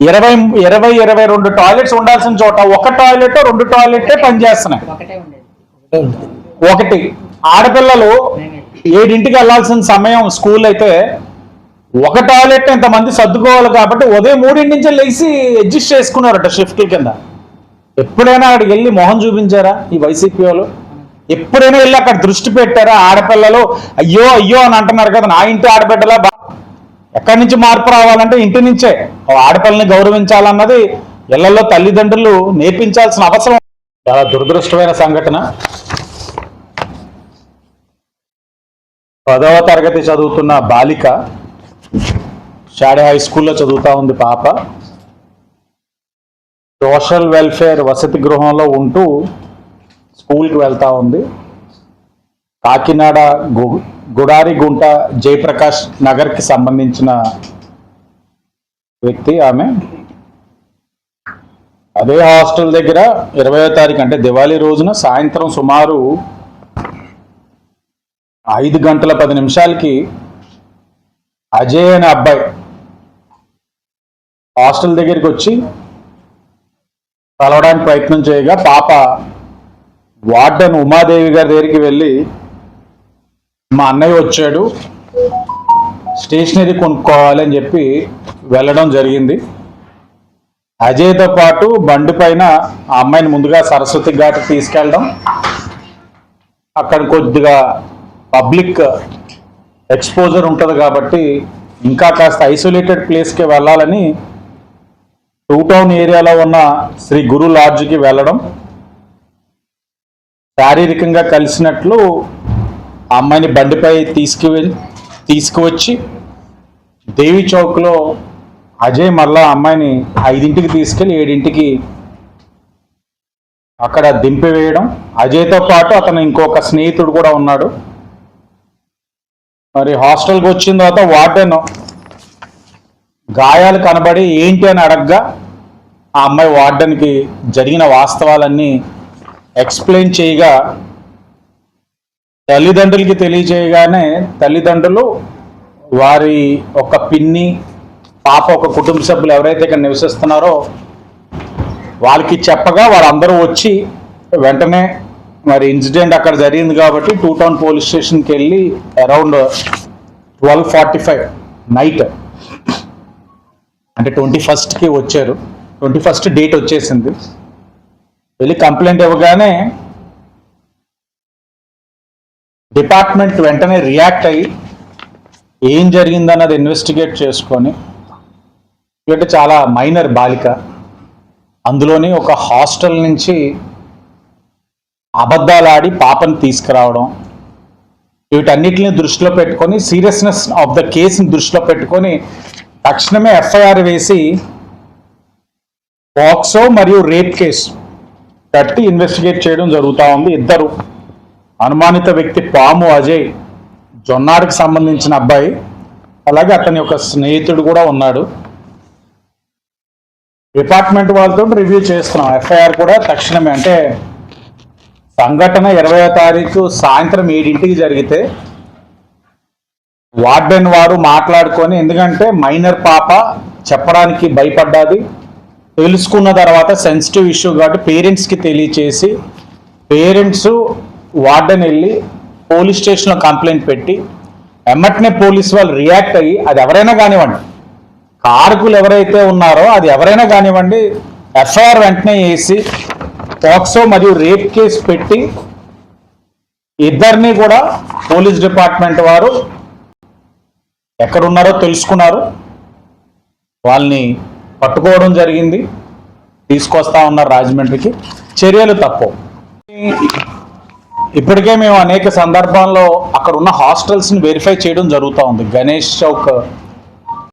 ఇరవై ఇరవై ఇరవై రెండు టాయిలెట్స్ ఉండాల్సిన చోట ఒక టాయిలెట్ రెండు టాయిలెటే పనిచేస్తున్నాయి. ఒకటే ఆడపిల్లలు ఏడింటికి వెళ్ళాల్సిన సమయం స్కూల్ అయితే ఒక టాయిలెట్ ఇంతమంది సర్దుకోవాలి కాబట్టి ఉదయం మూడింటి నుంచి లేచి అడ్జస్ట్ చేసుకున్నారట షిఫ్ట్ల కింద. ఎప్పుడైనా అక్కడికి వెళ్ళి మొహం చూపించారా ఈ వైసీపీ వాళ్ళు? ఎప్పుడైనా వెళ్ళి అక్కడ దృష్టి పెట్టారా? ఆడపిల్లలు అయ్యో అయ్యో అని అంటున్నారు కదా నా ఇంటి ఆడబిడ్డలా ఎక్కడి నుంచి మార్పు రావాలంటే ఇంటి నుంచే. ఆడపిల్లని గౌరవించాలన్నది ఇళ్ళలో తల్లిదండ్రులు నేర్పించాల్సిన అవసరం. చాలా దురదృష్టమైన సంఘటన. పదవ తరగతి చదువుతున్న బాలిక షాడే హై స్కూల్లో చదువుతా ఉంది పాప. సోషల్ వెల్ఫేర్ వసతి గృహంలో ఉంటూ స్కూల్కి వెళ్తా ఉంది. కాకినాడ గు గుడారిగుంట జయప్రకాష్ నగర్కి సంబంధించిన వ్యక్తి ఆమె అదే హాస్టల్ దగ్గర ఇరవయో తారీఖు అంటే దివాళీ రోజున సాయంత్రం సుమారు ఐదు గంటల పది నిమిషాలకి అజయ్ అనే అబ్బాయి హాస్టల్ దగ్గరికి వచ్చి కలవడానికి ప్రయత్నం చేయగా పాప వార్డెన్ ఉమాదేవి గారి దగ్గరికి వెళ్ళి మా అన్నయ్య వచ్చాడు. స్టేషనరీ కొనుక్కోవాలని చెప్పి వెళ్ళడం జరిగింది. అజయ్తో పాటు బండి పైన ఆ అమ్మాయిని ముందుగా సరస్వతి ఘాట్ తీసుకెళ్ళడం. అక్కడ కొద్దిగా పబ్లిక్ ఎక్స్పోజర్ ఉంటుంది కాబట్టి ఇంకా కాస్త ఐసోలేటెడ్ ప్లేస్కి వెళ్ళాలని టూ టౌన్ ఏరియాలో ఉన్న శ్రీ గురు లాడ్జ్కి వెళ్ళడం. శారీరకంగా కలిసినట్లు ఆ అమ్మాయిని బండిపై తీసుకువెళ్ళి తీసుకువచ్చి దేవి చౌక్లో అజయ్ మళ్ళా అమ్మాయిని ఐదింటికి తీసుకెళ్ళి ఏడింటికి అక్కడ దింపివేయడం. అజయ్తో పాటు అతను ఇంకొక స్నేహితుడు కూడా ఉన్నాడు. మరి హాస్టల్కి వచ్చిన తర్వాత వార్డెన్ గాయాలు కనబడి ఏంటి అని అడగగా ఆ అమ్మాయి వార్డెన్కి జరిగిన వాస్తవాలన్నీ ఎక్స్ప్లెయిన్ చేయగా తల్లిదండ్రులకి తెలియజేయగానే తల్లిదండ్రులు వారి ఒక పిన్ని పాప ఒక కుటుంబ సభ్యులు ఎవరైతే ఇక్కడ నివసిస్తున్నారో వాళ్ళకి చెప్పగా వారందరూ వచ్చి వెంటనే మరి ఇన్సిడెంట్ అక్కడ జరిగింది కాబట్టి టూ టౌన్ పోలీస్ స్టేషన్కి వెళ్ళి around twelve forty five night అంటే ట్వంటీ ఫస్ట్కి వచ్చారు. ట్వంటీ ఫస్ట్ డేట్ వచ్చేసింది. వెళ్ళి కంప్లైంట్ ఇవ్వగానే డిపార్ట్మెంట్ వెంటనే రియాక్ట్ అయ్యి ఏం జరిగిందన్నది ఇన్వెస్టిగేట్ చేసుకొని ఎందుకంటే చాలా మైనర్ బాలిక అందులోని ఒక హాస్టల్ నుంచి అబద్ధాలాడి పాపని తీసుకురావడం వీటన్నిటిని దృష్టిలో పెట్టుకొని సీరియస్నెస్ ఆఫ్ ద కేసుని దృష్టిలో పెట్టుకొని తక్షణమే ఎఫ్ఐఆర్ వేసి బాక్సో మరియు రేప్ కేసు కట్టి ఇన్వెస్టిగేట్ చేయడం జరుగుతూ ఉంది ఇద్దరు. అనుమానిత వ్యక్తి పాము అజయ్ జొన్నాడికి సంబంధించిన అబ్బాయి. అలాగే అతని యొక్క స్నేహితుడు కూడా ఉన్నాడు. డిపార్ట్మెంట్ వాళ్ళతో రివ్యూ చేస్తున్నాం. ఎఫ్ఐఆర్ కూడా తక్షణమే అంటే సంఘటన ఇరవై తారీఖు సాయంత్రం ఏడింటికి జరిగితే వార్డెన్ వారు మాట్లాడుకొని ఎందుకంటే మైనర్ పాప చెప్పడానికి భయపడ్డాది. తెలుసుకున్న తర్వాత సెన్సిటివ్ ఇష్యూ కాబట్టి పేరెంట్స్కి తెలియచేసి పేరెంట్స్ వార్డెన్ వెళ్ళి పోలీస్ స్టేషన్లో కంప్లైంట్ పెట్టి ఎమ్మటనే పోలీస్ వాళ్ళు రియాక్ట్ అయ్యి అది ఎవరైనా కానివ్వండి కారకులు ఎవరైతే ఉన్నారో అది ఎవరైనా కానివ్వండి ఎఫ్ఐఆర్ వెంటనే వేసి పాక్సో మరియు రేప్ కేసు పెట్టి ఇద్దరిని కూడా పోలీస్ డిపార్ట్మెంట్ వారు ఎక్కడున్నారో తెలుసుకున్నారు. వాళ్ళని పట్టుకోవడం జరిగింది. తీసుకొస్తా ఉన్నారు రాజమండ్రికి. చర్యలు తప్పు. ఇప్పటికే మేము అనేక సందర్భాల్లో అక్కడ ఉన్న హాస్టల్స్ని వెరిఫై చేయడం జరుగుతూ ఉంది. గణేష్ చౌక్